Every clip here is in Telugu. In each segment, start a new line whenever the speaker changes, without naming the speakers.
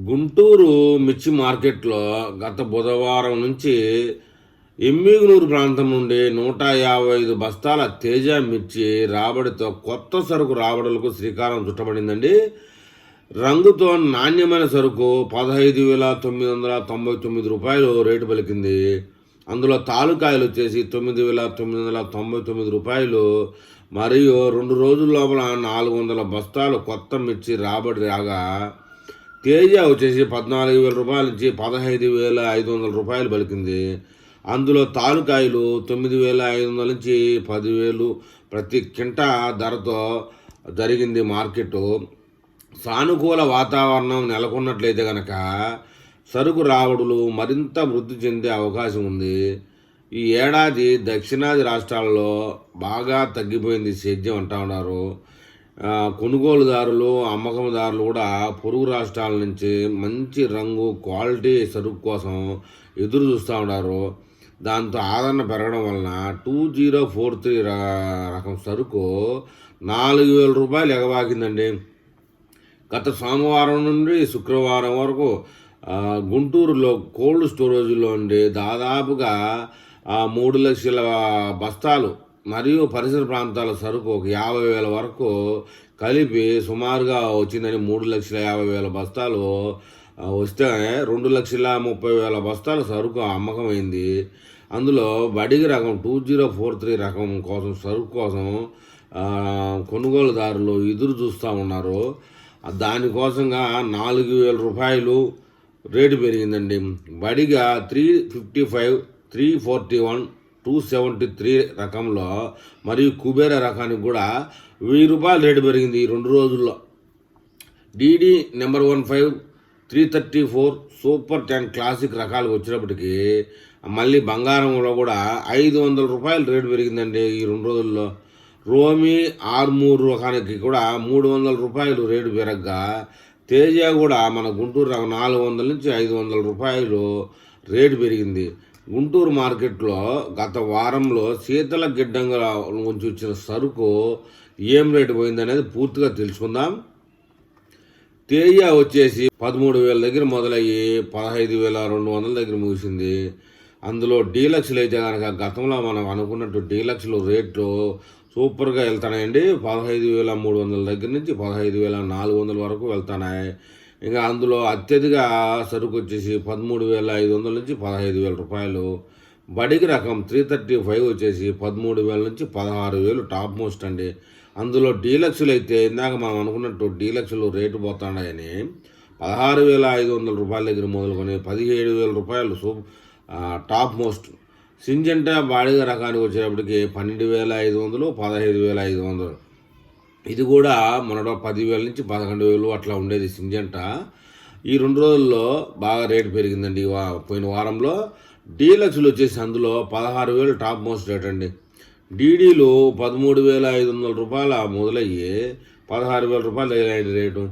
గుంటూరు మిర్చి మార్కెట్లో గత బుధవారం నుంచి ఎమ్మిగునూరు ప్రాంతం నుండి నూట యాభై ఐదు బస్తాల తేజ మిర్చి రాబడితో కొత్త సరుకు రాబడులకు శ్రీకారం చుట్టబడిందండి. రంగుతో నాణ్యమైన సరుకు పదహైదు వేల తొమ్మిది వందల తొంభై తొమ్మిది రూపాయలు రేటు పలికింది. అందులో తాలుకాయలు వచ్చేసి తొమ్మిది వేల తొమ్మిది వందల తొంభై తొమ్మిది రూపాయలు. మరియు రెండు రోజుల లోపల నాలుగు వందల బస్తాలు కొత్త మిర్చి రాబడి రాగా తేజ వచ్చేసి పద్నాలుగు వేల రూపాయల నుంచి పదహైదు వేల ఐదు వందల రూపాయలు పలికింది. అందులో తాలుకాయలు తొమ్మిది వేల ఐదు వందల నుంచి పదివేలు ప్రతి కింట ధరతో జరిగింది మార్కెట్. సానుకూల వాతావరణం నెలకొన్నట్లయితే గనక సరుకు రావడులు మరింత వృద్ధి చెందే అవకాశం ఉంది. ఈ ఏడాది దక్షిణాది రాష్ట్రాల్లో బాగా తగ్గిపోయింది సేద్యం అంటా ఉన్నారు. కొనుగోలుదారులు అమ్మకందారులు కూడా పొరుగు రాష్ట్రాల నుంచి మంచి రంగు క్వాలిటీ సరుకు కోసం ఎదురు చూస్తూ ఉన్నారు. దాంతో ఆదరణ పెరగడం వలన టూ జీరో ఫోర్ త్రీ రకం సరుకు నాలుగు వేల రూపాయలు ఎగబాకిందండి. గత సోమవారం నుండి శుక్రవారం వరకు గుంటూరులో కోల్డ్ స్టోరేజ్లో ఉండి దాదాపుగా మూడు లక్షల బస్తాలు మరియు పరిసర ప్రాంతాల సరుకు ఒక యాభై వేల వరకు కలిపి సుమారుగా వచ్చిందని మూడు లక్షల యాభై వేల బస్తాలు వస్తే రెండు లక్షల ముప్పై వేల బస్తాల సరుకు అమ్మకమైంది. అందులో బడిగి రకం టూ జీరో ఫోర్ త్రీ రకం కోసం సరుకు కోసం కొనుగోలుదారులు ఎదురు చూస్తూ ఉన్నారు. దానికోసంగా నాలుగు వేల రూపాయలు రేటు పెరిగిందండి. Badiga three fifty five three forty one two seventy three రకంలో మరియు కుబేర రకానికి కూడా వెయ్యి రూపాయలు రేటు పెరిగింది ఈ రెండు రోజుల్లో. DD number one five three thirty four super ten classic రకాలకు వచ్చినప్పటికీ మళ్ళీ బంగారంలో కూడా ఐదు వందల రూపాయలు రేటు పెరిగిందండి ఈ రెండు రోజుల్లో. రోమి ఆర్మూర్ రకానికి కూడా మూడు వందల రూపాయలు రేటు పెరగ్గా తేజ కూడా మన గుంటూరు నాలుగు వందల నుంచి ఐదు వందల రూపాయలు రేటు పెరిగింది. గుంటూరు మార్కెట్లో గత వారంలో శీతల గిడ్డంగా నుంచి వచ్చిన సరుకు ఏం రేటు పోయిందనేది పూర్తిగా తెలుసుకుందాం. తేజ వచ్చేసి పదమూడు వేల దగ్గర మొదలయ్యి పదహైదు వేల రెండు వందల దగ్గర ముగిసింది. అందులో డీలక్స్లు అయితే కనుక గతంలో మనం అనుకున్నట్టు డీలక్స్లు రేట్లు సూపర్గా వెళ్తున్నాయండి. పదహైదు వేల మూడు వందల దగ్గర నుంచి పదహైదు వేల నాలుగు వందల వరకు వెళ్తున్నాయి. ఇంకా అందులో అత్యధిక సరుకు వచ్చేసి పదమూడు వేల ఐదు వందల నుంచి పదహైదు వేల రూపాయలు. బడికి రకం త్రీ థర్టీ ఫైవ్ వచ్చేసి పదమూడు వేల నుంచి పదహారు వేలు టాప్ మోస్ట్ అండి. అందులో డీలక్స్లు అయితే ఇందాక మనం అనుకున్నట్టు డీలక్స్లు రేటు పోతాడని పదహారు వేల ఐదు వందల రూపాయల దగ్గర మొదలుకొని పదిహేడు వేల రూపాయలు soup top most. Syngenta Badiga రకానికి వచ్చేటప్పటికి పన్నెండు వేల ఐదు వందలు పదహైదు వేల ఐదు వందలు. ఇది కూడా మొన్నట పదివేల నుంచి పదకొండు వేలు అట్లా ఉండేది సింజంట. ఈ రెండు రోజుల్లో బాగా రేటు పెరిగిందండి. వా- పోయిన వారంలో డీలక్స్లు వచ్చేసి అందులో పదహారు వేలు టాప్ మోస్ట్ రేట్ అండి. డీడీలు పదమూడు వేల ఐదు వందల రూపాయల మొదలయ్యి పదహారు వేల రూపాయలు తగిలాయండి రేటు.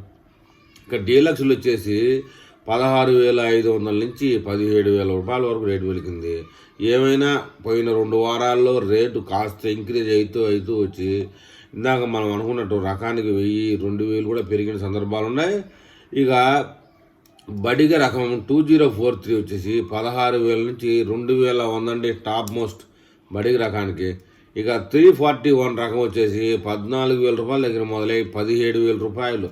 ఇక డీలక్స్లు వచ్చేసి పదహారు వేల ఐదు వందల నుంచి పదిహేడు వేల రూపాయల వరకు రేటు వెలిగింది ఏమైనా పోయిన రెండు వారాల్లో రేటు కాస్త ఇంక్రీజ్ అవుతూ అవుతూ వచ్చి ఇందాక మనం అనుకున్నట్టు రకానికి వెయ్యి రెండు వేలు కూడా పెరిగిన సందర్భాలు ఉన్నాయి. ఇక బడిగ రకం టూ జీరో ఫోర్ త్రీ వచ్చేసి పదహారు వేల నుంచి రెండు వేల వందండి టాప్ మోస్ట్ బడిగ రకానికి. ఇక త్రీ ఫార్టీ వన్ రకం వచ్చేసి పద్నాలుగు వేల రూపాయల దగ్గర మొదలై పదిహేడు వేల రూపాయలు.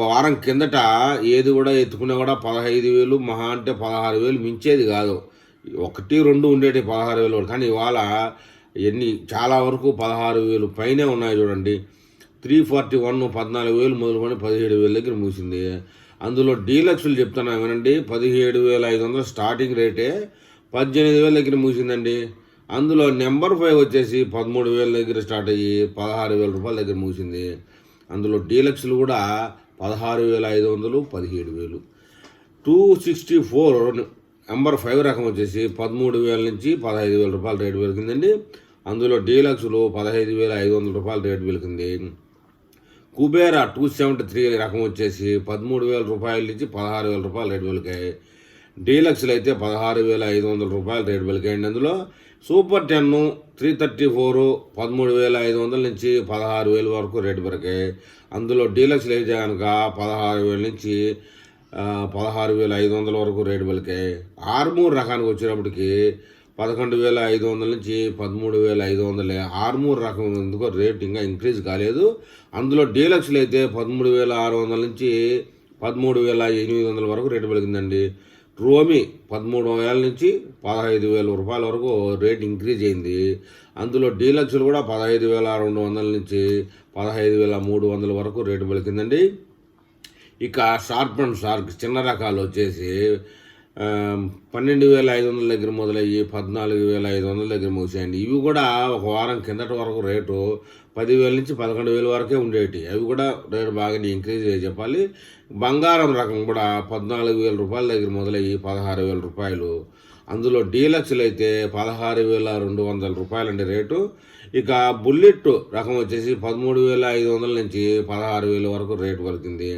వారం కిందట ఏది కూడా ఎత్తుకునే కూడా పదహైదు వేలు మహా అంటే పదహారు వేలు మించేది కాదు. ఒకటి రెండు ఉండేటి పదహారు వేలు కానీ ఇవాళ ఎన్ని చాలా వరకు పదహారు వేలు పైనే ఉన్నాయి చూడండి. త్రీ ఫార్టీ వన్ పద్నాలుగు వేలు మొదలుకొని పదిహేడు వేల దగ్గర ముగిసింది. అందులో డీలక్స్లు చెప్తున్నా వినండి. పదిహేడు వేల ఐదు వందలు స్టార్టింగ్ రేటే పద్దెనిమిది వేల దగ్గర ముగిసిందండి. అందులో నెంబర్ ఫైవ్ వచ్చేసి పదమూడు వేల దగ్గర స్టార్ట్ అయ్యి పదహారు వేల రూపాయల దగ్గర ముగిసింది. అందులో డీలక్స్లు కూడా పదహారు వేల ఐదు వందలు పదిహేడు వేలు. Two sixty four number five రకం వచ్చేసి పదమూడు వేల నుంచి పదహైదు వేల రూపాయల రేటు పెరిగిందండి అందులో డీలక్స్లు పదహైదు వేల ఐదు వందల రూపాయల రేటు పెరిగింది కుబేరా టూ సెవెంటీ త్రీ రకం వచ్చేసి పదమూడు వేల రూపాయల నుంచి పదహారు వేల రూపాయల రేటు వెలికాయి. డీలక్స్లు అయితే పదహారు వేల ఐదు వందల రూపాయల రేటు వెలికాయండి అందులో. Super ten three thirty four పదమూడు వేల ఐదు వందల నుంచి పదహారు వేల వరకు రేటు పెరిగాయి అందులో డీలక్స్లు అయితే కనుక పదహారు వేల నుంచి పదహారు వేల ఐదు వందల వరకు రేటు పలికాయి ఆర్మూర్ రకానికి వచ్చేటప్పటికి పదకొండు వేల ఐదు వందల నుంచి పదమూడు వేల ఐదు వందలే. ఆర్మూర్ రకం ఎందుకో రేట్ ఇంకా ఇంక్రీజ్ కాలేదు. అందులో డీలక్స్లు అయితే పదమూడు వేల ఆరు వందల నుంచి పదమూడు వేల ఎనిమిది వందల వరకు రేటు పలికిందండి. రోమి పదమూడు వేల నుంచి పదహైదు వేల రూపాయల వరకు రేట్ ఇంక్రీజ్ అయింది. అందులో డీలక్స్లు కూడా పదహైదు వేల రెండు వందల నుంచి పదహైదు వేల మూడు వందల వరకు రేటు పలికిందండి. ఇక షార్ప్ అండ్ షార్క్ చిన్న రకాలు వచ్చేసి పన్నెండు వేల ఐదు వందల దగ్గర మొదలయ్యి పద్నాలుగు వేల ఐదు వందల దగ్గర ముగిసాయండి ఇవి కూడా ఒక వారం కిందటి వరకు రేటు పదివేల నుంచి పదకొండు వేల వరకే ఉండేవి అవి కూడా రేటు బాగా ఇంక్రీజ్ అయ్యి చెప్పాలి. బంగారం రకం కూడా పద్నాలుగు వేల రూపాయల దగ్గర మొదలయ్యి పదహారు వేల రూపాయలు. అందులో డీలక్స్లు అయితే పదహారు వేల రెండు వందల రూపాయలండి రేటు. ఇక బుల్లెట్ రకం వచ్చేసి పదమూడు వేల ఐదు వందల నుంచి పదహారు వేల వరకు రేటు పలికింది.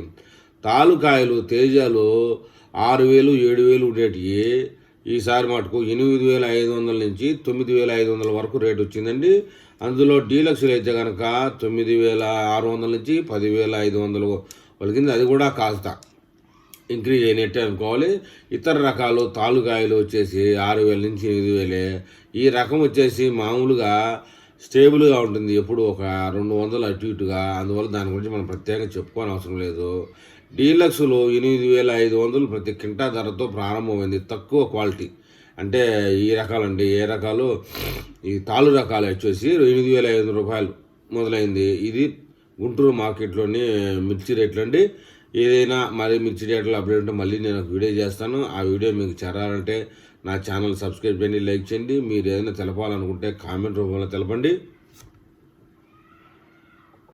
తాలుకాయలు తేజాలు ఆరు వేలు ఏడు వేలు ఉండేటివి ఈసారి మటుకు ఎనిమిది వేల ఐదు వందల నుంచి తొమ్మిది వేల ఐదు వందల వరకు రేటు వచ్చిందండి. అందులో డీలక్స్లు అయితే కనుక తొమ్మిది వేల ఆరు వందల నుంచి పదివేల ఐదు వందలు పలికింది. అది కూడా కాస్త ఇంక్రీజ్ అయినట్టే అనుకోవాలి. ఇతర రకాలు తాలుకాయలు వచ్చేసి ఆరు వేల నుంచి ఎనిమిది వేలే. ఈ రకం వచ్చేసి మామూలుగా స్టేబుల్గా ఉంటుంది. ఎప్పుడు ఒక రెండు వందలు అటు ఇటుగా. అందువల్ల దాని గురించి మనం ప్రత్యేకంగా చెప్పుకోని అవసరం లేదు. డీలక్స్లో ఎనిమిది వేల ఐదు వందలు ప్రతి కింటా ధరతో ప్రారంభమైంది. తక్కువ క్వాలిటీ. అంటే ఈ రకాలండి. ఏ రకాలు? ఈ తాళ్ళు రకాలు వచ్చేసి ఎనిమిది వేల ఐదు వందల రూపాయలు మొదలైంది. ఇది గుంటూరు మార్కెట్లోని మిర్చి రేట్లు అండి ఏదైనా మరి మిర్చి రేట్లు అప్డేట్ ఉంటే మళ్ళీ నేను ఒక వీడియో చేస్తాను. ఆ వీడియో మీకు చేరాలంటే నా ఛానల్ సబ్స్క్రైబ్ చేయండి లైక్ చేయండి. మీరు ఏదైనా తెలపాలనుకుంటే కామెంట్ రూపంలో తెలపండి.